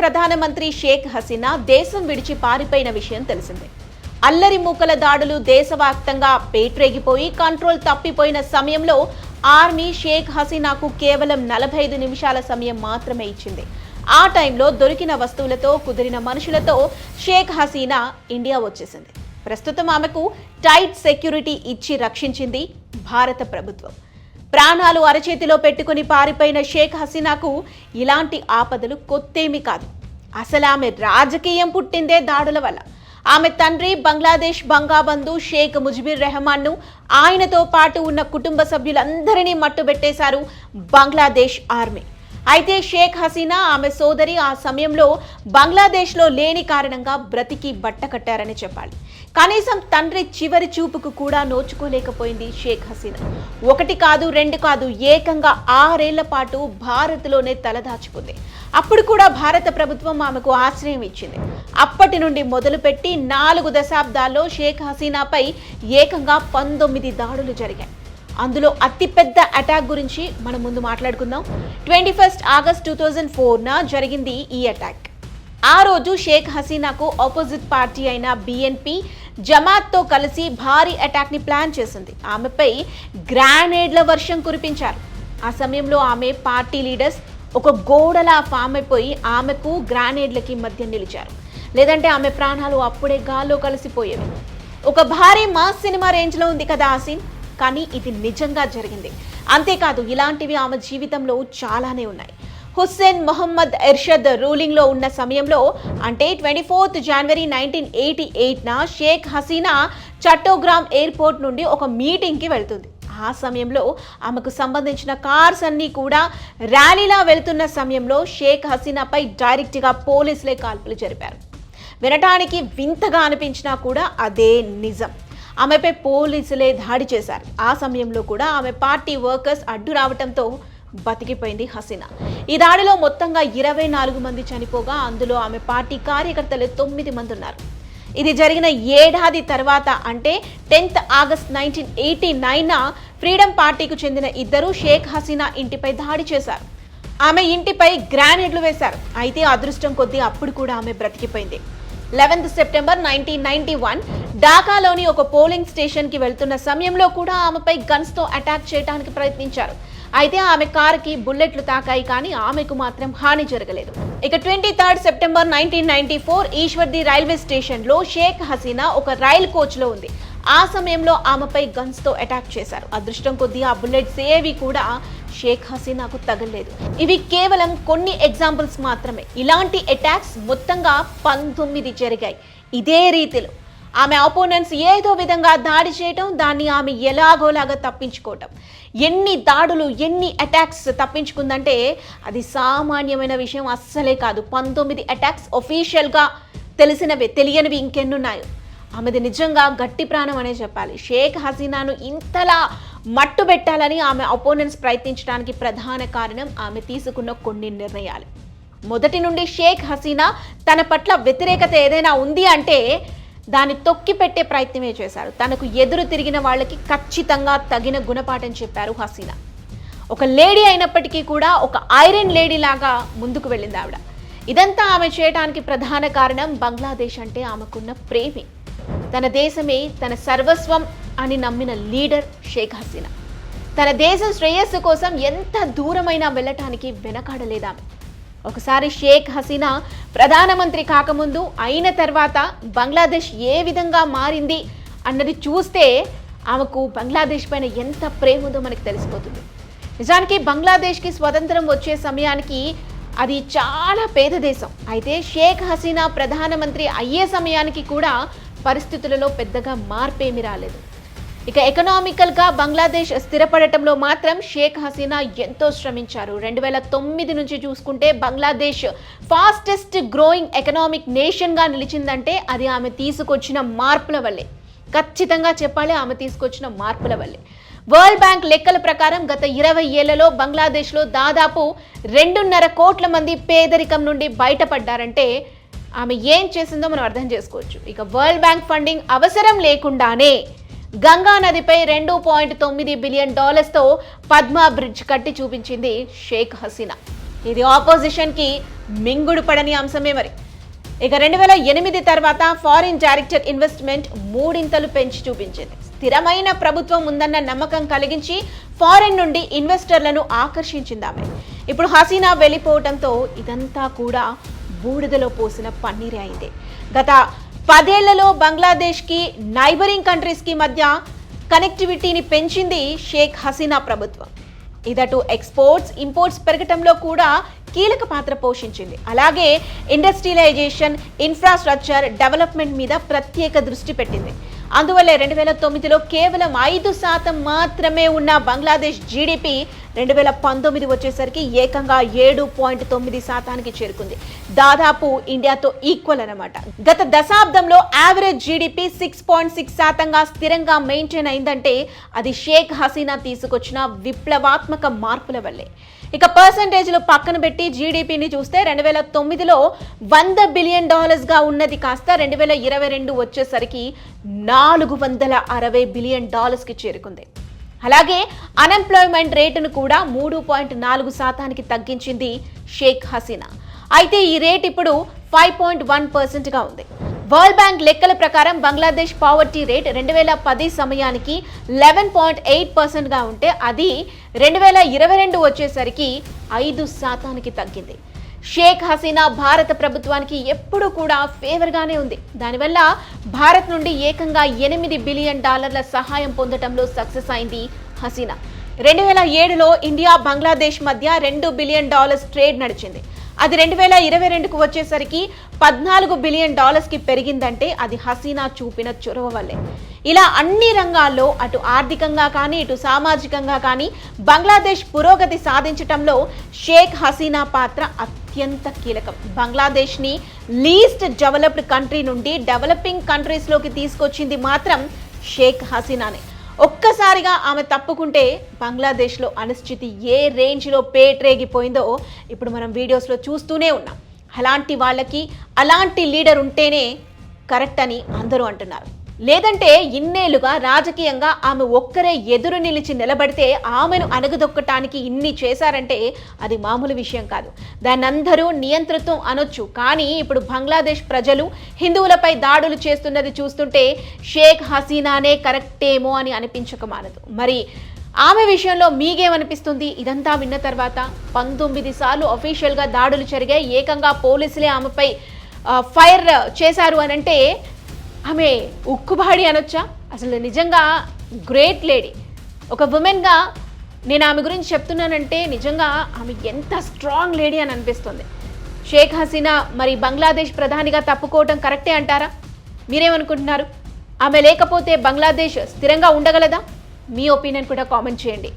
ప్రధానమంత్రి షేక్ హసీనా దేశం విడిచి పారిపోయిన విషయం తెలిసిందే. అల్లరి మూకల దాడులు దేశవ్యాప్తంగా పేట్రేగిపోయి కంట్రోల్ తప్పిపోయిన సమయంలో ఆర్మీ షేక్ హసీనాకు కేవలం నలభై ఐదు నిమిషాల సమయం మాత్రమే ఇచ్చింది. ఆ టైంలో దొరికిన వస్తువులతో కుదిరిన మనుషులతో షేక్ హసీనా ఇండియా వచ్చేసింది. ప్రస్తుతం ఆమెకు టైట్ సెక్యూరిటీ ఇచ్చి రక్షించింది భారత ప్రభుత్వం. ప్రాణాలు అరచేతిలో పెట్టుకుని పారిపోయిన షేక్ హసీనాకు ఇలాంటి ఆపదలు కొత్తేమీ కాదు. అసలు ఆమె రాజకీయం పుట్టిందే దాడుల వల్ల. ఆమె తండ్రి బంగ్లాదేశ్ బంగాబంధు షేక్ ముజిబిర్ రెహమాన్ను ఆయనతో పాటు ఉన్న కుటుంబ సభ్యులందరినీ మట్టుబెట్టేశారు బంగ్లాదేశ్ ఆర్మీ. అయితే షేక్ హసీనా ఆమె సోదరి ఆ సమయంలో బంగ్లాదేశ్లో లేని కారణంగా బ్రతికి బట్ట కట్టారని చెప్పాలి. కనీసం తండ్రి చివరి చూపుకు కూడా నోచుకోలేకపోయింది షేక్ హసీనా. ఒకటి కాదు రెండు కాదు ఏకంగా ఆరేళ్ళ పాటు భారత్లోనే తలదాచుకుంది. అప్పుడు కూడా భారత ప్రభుత్వం ఆమెకు ఆశ్రయం ఇచ్చింది. అప్పటి నుండి మొదలుపెట్టి నాలుగు దశాబ్దాల్లో షేక్ హసీనాపై ఏకంగా పంతొమ్మిది దాడులు జరిగాయి. అందులో అతిపెద్ద అటాక్ గురించి మనం ముందు మాట్లాడుకుందాం. Twenty first August two thousand ఫోర్న జరిగింది ఈ అటాక్ ఆ రోజు షేక్ హసీనాకు ఆపోజిట్ పార్టీ అయిన బిఎన్పి జమాత్తో కలిసి భారీ అటాక్ని ప్లాన్ చేసింది. ఆమెపై గ్రానేడ్ల వర్షం కురిపించారు. ఆ సమయంలో ఆమె పార్టీ లీడర్స్ ఒక గోడలా ఫామ్ అయిపోయి ఆమెకు గ్రానేడ్లకి మధ్య నిలిచారు. లేదంటే ఆమె ప్రాణాలు అప్పుడే గాల్లో కలిసిపోయేవి. ఒక భారీ మాస్ సినిమా రేంజ్లో ఉంది కదా ఆ సీన్ కానీ ఇది నిజంగా జరిగింది. అంతేకాదు ఇలాంటివి ఆమె జీవితంలో చాలానే ఉన్నాయి. హుస్సేన్ మొహమ్మద్ ఎర్షద్ రూలింగ్లో ఉన్న సమయంలో అంటే twenty fourth January nineteen eighty ఎయిట్న Sheikh Hasina Chattogram airport నుండి ఒక మీటింగ్కి వెళ్తుంది. ఆ సమయంలో ఆమెకు సంబంధించిన కార్స్ అన్నీ కూడా ర్యాలీలా వెళ్తున్న సమయంలో షేక్ హసీనాపై డైరెక్ట్గా పోలీసులే కాల్పులు జరిపారు. వినటానికి వింతగా అనిపించినా కూడా అదే నిజం. ఆమెపై పోలీసులే దాడి చేశారు. ఆ సమయంలో కూడా ఆమె పార్టీ వర్కర్స్ అడ్డు రావడంతో బతికిపోయింది హసీనా. ఈ దాడిలో మొత్తంగా ఇరవై నాలుగు మంది చనిపోగా అందులో ఆమె పార్టీ కార్యకర్తలు తొమ్మిది మంది ఉన్నారు. ఇది జరిగిన ఏడాది తర్వాత అంటే టెన్త్ ఆగస్ట్ నైన్టీన్ ఎయిటీ నైన్న ఫ్రీడమ్ పార్టీకి చెందిన ఇద్దరు షేక్ హసీనా ఇంటిపై దాడి చేశారు. ఆమె ఇంటిపై గ్రానేడ్లు వేశారు. అయితే అదృష్టం కొద్దీ అప్పుడు కూడా ఆమె బ్రతికిపోయింది. Eleventh September nineteen ninety one ఢాకాలోని ఒక పోలింగ్ స్టేషన్కి వెళ్తున్న సమయంలో కూడా ఆమెపై గన్స్తో అటాక్ చేయడానికి ప్రయత్నించారు. అయితే ఆమె కారుకి బుల్లెట్లు తాకాయి కానీ ఆమెకు మాత్రం హాని జరగలేదు. ఇక twenty third September nineteen ninety four Ishwardi railway స్టేషన్లో షేక్ హసీనా ఒక రైల్ కోచ్లో ఉంది. ఆ సమయంలో ఆమెపై గన్స్తో అటాక్ చేశారు. అదృష్టం కొద్దీ ఆ బుల్లెట్స్ ఏవి కూడా షేక్ హసీనాకు తగలేదు. ఇవి కేవలం కొన్ని ఎగ్జాంపుల్స్ మాత్రమే. ఇలాంటి అటాక్స్ మొత్తంగా పంతొమ్మిది జరిగాయి. ఇదే రీతిలో ఆమె ఆపోనెంట్స్ ఏదో విధంగా దాడి చేయటం దాన్ని ఆమె ఎలాగోలాగా తప్పించుకోవటం. ఎన్ని దాడులు ఎన్ని అటాక్స్ తప్పించుకుందంటే అది సామాన్యమైన విషయం అస్సలే కాదు. పంతొమ్మిది అటాక్స్ ఒఫీషియల్గా తెలిసినవి తెలియనివి ఇంకెన్నున్నాయో. ఆమెది నిజంగా గట్టి ప్రాణం అనే చెప్పాలి. షేక్ హసీనాను ఇంతలా మట్టు పెట్టాలని ఆమె అపోనెంట్స్ ప్రయత్నించడానికి ప్రధాన కారణం ఆమె తీసుకున్న కొన్ని నిర్ణయాలు. మొదటి నుండి షేక్ హసీనా తన పట్ల వ్యతిరేకత ఏదైనా ఉంది అంటే దాన్ని తొక్కి పెట్టే ప్రయత్నమే చేశారు. తనకు ఎదురు తిరిగిన వాళ్ళకి ఖచ్చితంగా తగిన గుణపాఠం చెప్పారు హసీనా. ఒక లేడీ అయినప్పటికీ కూడా ఒక ఐరన్ లేడీ లాగా ముందుకు వెళ్ళింది ఆవిడ. ఇదంతా ఆమె చేయడానికి ప్రధాన కారణం బంగ్లాదేశ్ అంటే ఆమెకున్న ప్రేమే. తన దేశమే తన సర్వస్వం అని నమ్మిన లీడర్ షేక్ హసీనా. తన దేశం శ్రేయస్సు కోసం ఎంత దూరమైనా వెళ్ళటానికి వెనకాడలేదామె. ఒకసారి షేక్ హసీనా ప్రధానమంత్రి కాకముందు అయిన తర్వాత బంగ్లాదేశ్ ఏ విధంగా మారింది అన్నది చూస్తే ఆమెకు బంగ్లాదేశ్ పైన ఎంత ప్రేమ ఉందో మనకు తెలిసిపోతుంది. నిజానికి బంగ్లాదేశ్కి స్వతంత్రం వచ్చే సమయానికి అది చాలా పేద దేశం. అయితే షేక్ హసీనా ప్రధానమంత్రి అయ్యే సమయానికి కూడా పరిస్థితులలో పెద్దగా మార్పేమి రాలేదు. ఇక ఎకనామికల్గా బంగ్లాదేశ్ స్థిరపడటంలో మాత్రం షేక్ హసీనా ఎంతో శ్రమించారు. రెండు వేల తొమ్మిది నుంచి చూసుకుంటే బంగ్లాదేశ్ ఫాస్టెస్ట్ గ్రోయింగ్ ఎకనామిక్ నేషన్గా నిలిచిందంటే అది ఆమె తీసుకొచ్చిన మార్పుల వల్లే. ఖచ్చితంగా చెప్పాలి ఆమె తీసుకొచ్చిన మార్పుల వల్లే. వరల్డ్ బ్యాంక్ లెక్కల ప్రకారం గత ఇరవై ఏళ్ళలో బంగ్లాదేశ్లో దాదాపు రెండున్నర కోట్ల మంది పేదరికం నుండి బయటపడ్డారంటే ఆమె ఏం చేసిందో మనం అర్థం చేసుకోవచ్చు. ఇక వరల్డ్ బ్యాంక్ ఫండింగ్ అవసరం లేకుండానే గంగా నదిపై రెండు పాయింట్ తొమ్మిది బిలియన్ డాలర్స్తో పద్మా బ్రిడ్జ్ కట్టి చూపించింది షేక్ హసీనా. ఇది ఆపోజిషన్కి మింగుడు పడని అంశమే మరి. ఇక రెండు వేల ఎనిమిది తర్వాత ఫారిన్ డైరెక్టర్ ఇన్వెస్ట్మెంట్ మూడింతలు పెంచి చూపించింది. స్థిరమైన ప్రభుత్వం ఉందన్న నమ్మకం కలిగించి ఫారిన్ నుండి ఇన్వెస్టర్లను ఆకర్షించిందామె ఇప్పుడు హసీనా వెళ్ళిపోవడంతో ఇదంతా కూడా బూడిదలో పోసిన పన్నీరే అయింది. గత పదేళ్ళలో బంగ్లాదేశ్కి నైబరింగ్ కంట్రీస్కి మధ్య కనెక్టివిటీని పెంచింది షేక్ హసీనా ప్రభుత్వం. ఇదటు ఎక్స్పోర్ట్స్ ఇంపోర్ట్స్ పెరగటంలో కూడా కీలక పాత్ర పోషించింది. అలాగే ఇండస్ట్రియలైజేషన్ ఇన్ఫ్రాస్ట్రక్చర్ డెవలప్మెంట్ మీద ప్రత్యేక దృష్టి పెట్టింది. అందువల్లే రెండు వేల తొమ్మిదిలో కేవలం ఐదు శాతం మాత్రమే ఉన్న బంగ్లాదేశ్ జీడిపి రెండు వేల పంతొమ్మిది వచ్చేసరికి ఏకంగా ఏడు పాయింట్ తొమ్మిది శాతానికి చేరుకుంది. దాదాపు ఇండియాతో ఈక్వల్ అన్నమాట. గత దశాబ్దంలో average GDP six point six శాతంగా స్థిరంగా మెయింటైన్ అయిందంటే అది షేక్ హసీనా తీసుకొచ్చిన విప్లవాత్మక మార్పుల వల్లే. ఇక పర్సంటేజ్లు పక్కన పెట్టి జీడిపిని చూస్తే రెండు వేల తొమ్మిదిలో వంద బిలియన్ డాలర్స్గా ఉన్నది కాస్త రెండు వేల ఇరవై రెండు వచ్చేసరికి నాలుగు వందల అరవై బిలియన్ డాలర్స్కి చేరుకుంది. అలాగే అన్ఎంప్లాయ్మెంట్ రేటును కూడా మూడు పాయింట్ నాలుగు శాతానికి తగ్గించింది షేక్ హసీనా. అయితే ఈ రేట్ ఇప్పుడు ఫైవ్ పాయింట్ వన్ పర్సెంట్గా ఉంది. వరల్డ్ బ్యాంక్ లెక్కల ప్రకారం బంగ్లాదేశ్ పావర్టీ రేట్ రెండు వేల పది సమయానికి లెవెన్ పాయింట్ ఎయిట్ పర్సెంట్గా ఉంటే అది రెండు వేల ఇరవై రెండు వచ్చేసరికి ఐదు శాతానికి తగ్గింది. షేక్ హసీనా భారత ప్రభుత్వానికి ఎప్పుడూ కూడా ఫేవర్గానే ఉంది. దానివల్ల భారత్ నుండి ఏకంగా ఎనిమిది బిలియన్ డాలర్ల సహాయం పొందడంలో సక్సెస్ అయింది హసీనా. రెండు వేల ఏడులో ఇండియా బంగ్లాదేశ్ మధ్య రెండు బిలియన్ డాలర్స్ ట్రేడ్ నడిచింది. అది రెండు వేల ఇరవై రెండుకు వచ్చేసరికి పద్నాలుగు బిలియన్ డాలర్స్కి పెరిగిందంటే అది హసీనా చూపిన చొరవ వల్లే. ఇలా అన్ని రంగాల్లో అటు ఆర్థికంగా కానీ ఇటు సామాజికంగా కానీ బంగ్లాదేశ్ పురోగతి సాధించటంలో షేక్ హసీనా పాత్ర అత్యంత కీలకం. బంగ్లాదేశ్ని లీస్ట్ డెవలప్డ్ కంట్రీ నుండి డెవలపింగ్ కంట్రీస్లోకి తీసుకొచ్చింది మాత్రం షేక్ హసీనానే. ఒక్కసారిగా ఆమె తప్పుకుంటే బంగ్లాదేశ్లో అనిశ్చితి ఏ రేంజ్లో పేట్రేగిపోయిందో ఇప్పుడు మనం వీడియోస్లో చూస్తూనే ఉన్నాం. అలాంటి వాళ్ళకి అలాంటి లీడర్ ఉంటేనే కరెక్ట్ అని అందరూ అంటున్నారు. లేదంటే ఇన్నేళ్ళుగా రాజకీయంగా ఆమె ఒక్కరే ఎదురు నిలిచి నిలబడితే ఆమెను అణగదొక్కటానికి ఇన్ని చేశారంటే అది మామూలు విషయం కాదు. దాన్ని అందరూ నియంతృత్వం అనొచ్చు. కానీ ఇప్పుడు బంగ్లాదేశ్ ప్రజలు హిందువులపై దాడులు చేస్తున్నది చూస్తుంటే షేక్ హసీనానే కరెక్టేమో అని అనిపించక మానదు. మరి ఆమె విషయంలో మీకేమనిపిస్తుంది? ఇదంతా విన్న తర్వాత పంతొమ్మిది సార్లు అఫీషియల్గా దాడులు జరిగాయి. ఏకంగా పోలీసులే ఆమెపై ఫైర్ చేశారు అని అంటే ఆమె ఉక్కుబాడి అనొచ్చా? అసలు నిజంగా గ్రేట్ లేడీ. ఒక ఉమెన్గా నేను ఆమె గురించి చెప్తున్నానంటే నిజంగా ఆమె ఎంత స్ట్రాంగ్ లేడీ అని అనిపిస్తుంది. షేక్ హసీనా మరి బంగ్లాదేశ్ ప్రధానిగా తప్పుకోవటం కరెక్టే అంటారా? మీరేమనుకుంటున్నారు? ఆమె లేకపోతే బంగ్లాదేశ్ స్థిరంగా ఉండగలదా? మీ ఒపీనియన్ కూడా కామెంట్ చేయండి.